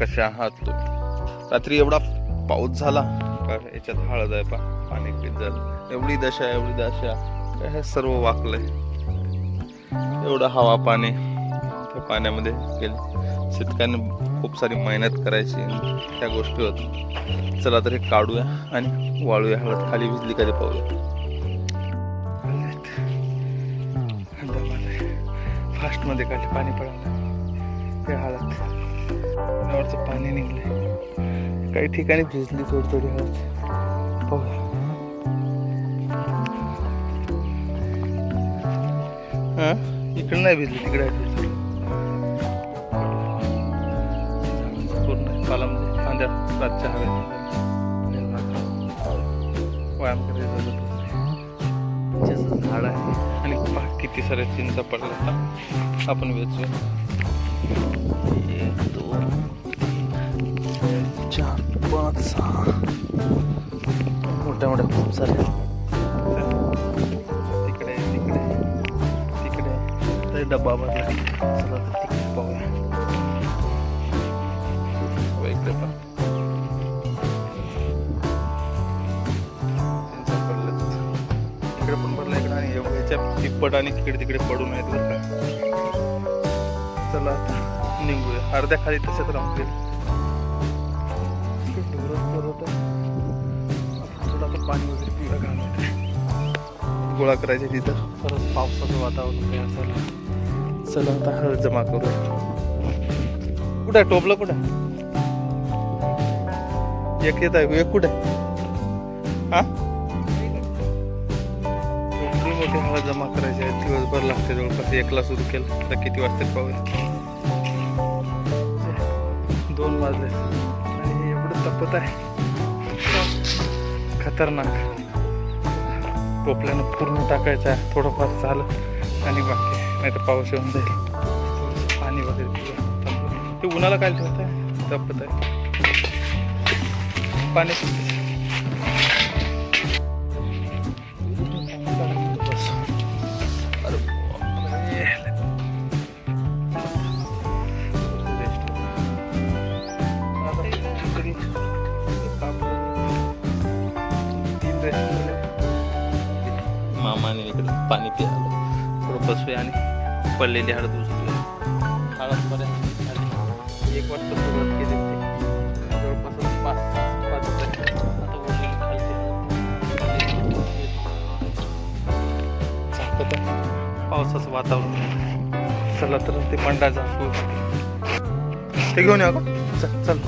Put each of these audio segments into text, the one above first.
कसे आहात तुम्ही रात्री एवढा पाऊस झाला. का याच्यात हळद आहे पा पाणी किती झालं एवढी दशा एवढी दशा. हे सर्व वाकलंय. एवढं हवा पाणी. त्या पाण्यामध्ये गेले. शेतकऱ्यांनी खूप सारी मेहनत करायची. त्या गोष्टी होत चला तर हे काढूया आणि वाळूया. हळद खाली भिजली कधी पाहूया. फास्टमध्ये काढले पाणी पडायला ते हळद. पाण्यावरचं पाणी निघलंय. काही ठिकाणी भिजली थोडी थोडी हळद पाहूया इकडे नाही भिजली तिकडे आहे भिजली. पूर्ण आहे, पालामध्ये फांद्या रातच्या हवेत. व्यायाम झाड आहे. आणि किती सारे चिंचा पडला आपण वेचूया. एक दोन तीन चार पाच सहा मोठ्या मोठ्या खूप साऱ्या तिकडे तिकडे तिकडे. तर डब्बा भरला चला तर तिकडे पाहूया. हो, इकडे पण इकडे पण भरला इकडे. आणि एवढं याच्या तिप्पट आणि तिकडे तिकडे पडून आहेत बरं का. चला आता निघूया. अर्ध्या खाली तसेच राहून गेले आता पाणी वगैरे पिवळं घालूया गोळा करायचे तिथं. परत पावसाचं वातावरण काय असायला चला आता हळद जमा करूया. कुठं आहे? टोपलं कुठं? आहे? एक येत आहे एक कुठं आहे? हा? मोठे हळद जमा करायचे आहे दिवसभर लागते जवळपास. एकला सुरू केलं. तर किती वाजते पाऊस दोन वाजले. आणि एवढं तपत आहे. खतरनाक. टोपल्यानं पूर्ण टाकायचं आहे. थोडंफार झालं आणि बाकी. नाही तर पाऊस येऊन जाईल. पाणी वगैरे ते उन्हाला काय ठेवत आहे? तपत आहे. पाणी इकडे पाणी प्यायला. थोडं बसूया आणि पडलेली हळद उचलूया हळद पर्यंत एक वाजता सुरुवात केली होती. जवळपास पाच पाच आता उरलेली खालची पावसाचं वातावरण. चला तर ते मंडा जाऊ ते घेऊन या चल चल.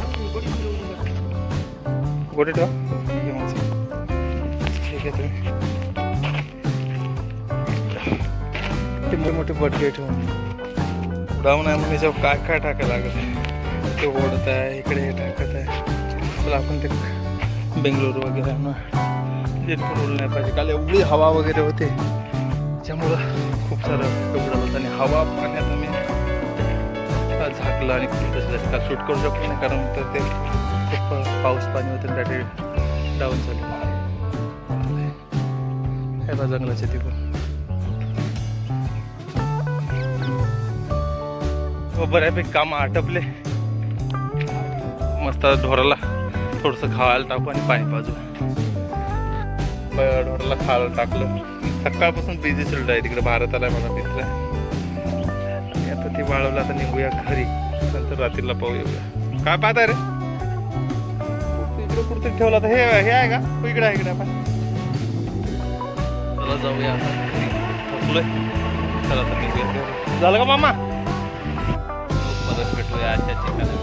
गोडी ठेवा. घेऊन ठीक आहे तुम्ही. ते मोठे मोठे बटके ठेवून डाऊन आहे म्हणजे काय काय टाकायला लागत आहे ते ओढत आहे इकडे हे टाकत आहे. चला आपण ते बेंगलोर वगैरे आणू जेणेकरून उडलं नाही पाहिजे. काल एवढी हवा वगैरे होते त्यामुळं खूप सारं एवढं होतं. आणि हवा पाण्यात आम्ही झाकलं आणि खूप तसं काल शूट करू शकलो नाही कारण तर ते खूप पाऊस पाणी होतं त्यासाठी डाऊन झाले. हे बा जंगलाच्या तिकडून हो, बऱ्यापैकी काम आटपले. मस्त ढोराला थोडंसं खावायला टाकू आणि पाणी पाजू. ढोराला खायला टाकलं. सकाळपासून बिझी सुरू आहे तिकडे भारत आलाय मला मित्र आणि आता ते वाळवलं आता निघूया घरी. नंतर रात्रीला पाहू येऊया काय पाहता रे? इकडे कुठतरी ठेवला तर हे हे आहे का? हो, इकडे आहे इकडे आपण चला जाऊया आता. चला तर निघूया. झालं का मामा? परत भेटूया आजच्या ठिकाणी